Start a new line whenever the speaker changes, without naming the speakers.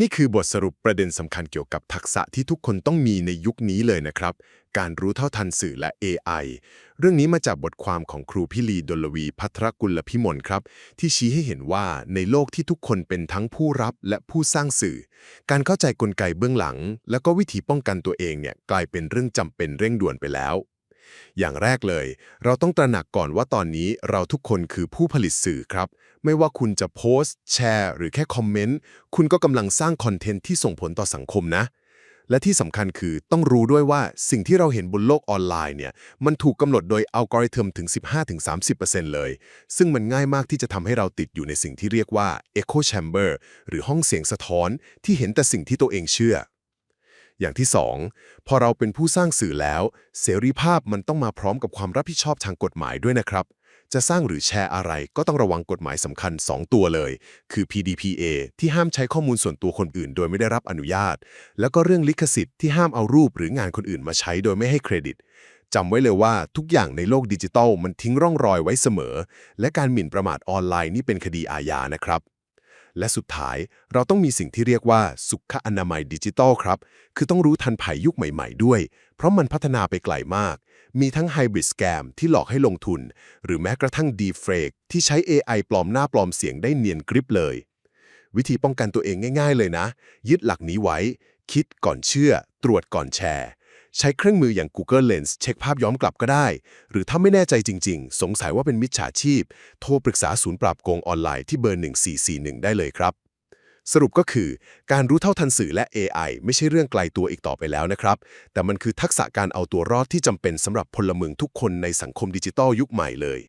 นี่คือบทสรุปประเด็นสำคัญเกี่ยวกับทักษะที่ทุกคนต้องมีในยุคนี้เลยนะครับ การรู้เท่าทันสื่อและ AI เรื่องนี้มาจากบทความของครูพิลีดลวีพัทรกุลพิมลครับ ที่ชี้ให้เห็นว่าในโลกที่ทุกคนเป็นทั้งผู้รับและผู้สร้างสื่อ การเข้าใจกลไกเบื้องหลัง แล้วก็วิธีป้องกันตัวเองเนี่ยกลายเป็นเรื่องจำเป็นเร่งด่วนไปแล้ว อย่างแรกเลย เราต้องตระหนักก่อนว่าตอนนี้เราทุกคนคือผู้ผลิตสื่อครับ ไม่ว่าคุณจะโพสต์ แชร์ หรือแค่คอมเมนต์ คุณก็กำลังสร้างคอนเทนต์ที่ส่งผลต่อสังคมนะ และที่สำคัญคือต้องรู้ด้วยว่าสิ่งที่เราเห็นบนโลกออนไลน์เนี่ย มันถูกกำหนดโดยอัลกอริทึมถึง 15-30%เลย ซึ่งมันง่ายมากที่จะทำให้เราติดอยู่ในสิ่งที่เรียกว่า Echo Chamber หรือห้องเสียงสะท้อนที่เห็นแต่สิ่งที่ตัวเองเชื่อ อย่างที่ 2 พอเราเป็นผู้สร้างสื่อแล้ว เสรีภาพมันต้องมาพร้อมกับความรับผิดชอบทางกฎหมายด้วยนะครับ จะสร้างหรือแชร์อะไรก็ต้องระวังกฎหมายสำคัญ 2 ตัวเลย คือ PDPA ที่ห้ามใช้ข้อมูลส่วนตัวคนอื่น โดยไม่ได้รับอนุญาต แล้วก็เรื่องลิขสิทธิ์ที่ห้ามเอารูปหรืองานคนอื่นมาใช้โดยไม่ให้เครดิตจำไว้เลยว่าทุกอย่างในโลกดิจิทัลมันทิ้งร่องรอยไว้เสมอ และการหมิ่นประมาทออนไลน์นี่เป็นคดีอาญานะครับ และสุดท้ายเราต้องมีสิ่งที่เรียกว่าสุขอนามัยดิจิทัลครับ คือต้องรู้ทันภัยยุคใหม่ๆด้วย เพราะมันพัฒนาไปไกลมาก มีทั้งไฮบริดสแกมที่หลอกให้ลงทุน หรือแม้กระทั่ง Deepfake ที่ใช้ AI ปลอมหน้าปลอมเสียงได้เนียนกริบเลย วิธีป้องกันตัวเองง่าย ๆ เลยนะ ยึดหลักนี้ไว้ คิดก่อนเชื่อ ตรวจก่อนแชร์ ใช้เครื่องมืออย่าง Google Lens เช็คภาพย้อนกลับก็ได้ หรือถ้าไม่แน่ใจจริง ๆ สงสัยว่าเป็นมิจฉาชีพ โทรปรึกษาศูนย์ปราบโกงออนไลน์ที่เบอร์ 1441 ได้เลยครับ สรุปก็คือ การรู้เท่าทันสื่อและ AI ไม่ใช่เรื่องไกลตัวอีกต่อไปแล้วนะครับ แต่มันคือทักษะการเอาตัวรอดที่จำเป็นสำหรับพลเมืองทุกคนในสังคมดิจิตัลยุคใหม่เลย